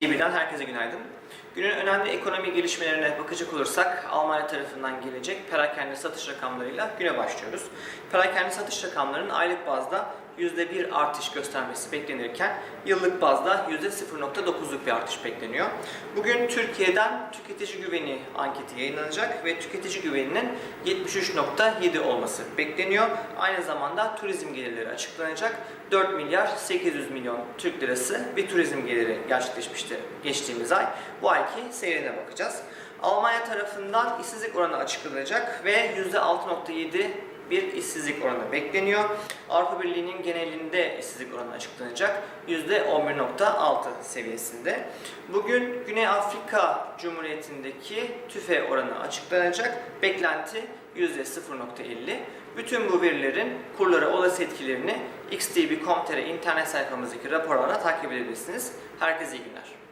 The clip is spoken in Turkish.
İBİ'den herkese günaydın dünyanın ekonomi gelişmelerine bakacak olursak Almanya tarafından gelecek perakende satış rakamlarıyla güne başlıyoruz. Perakende satış rakamlarının aylık bazda %1 artış göstermesi beklenirken yıllık bazda %0.9'luk bir artış bekleniyor. Bugün Türkiye'den tüketici güveni anketi yayınlanacak ve tüketici güveninin 73.7 olması bekleniyor. Aynı zamanda turizm gelirleri açıklanacak. 4 milyar 800 milyon Türk lirası bir turizm geliri gerçekleşmişti geçtiğimiz ay. Bu ayki seyrine bakacağız. Almanya tarafından işsizlik oranı açıklanacak ve %6.7 bir işsizlik oranı bekleniyor. Avrupa Birliği'nin genelinde işsizlik oranı açıklanacak. %11.6 seviyesinde. Bugün Güney Afrika Cumhuriyeti'ndeki tüfe oranı açıklanacak. Beklenti %0.50. Bütün bu verilerin kurlara olası etkilerini xdb.com.tr internet sayfamızdaki raporlara takip edebilirsiniz. Herkese iyi günler.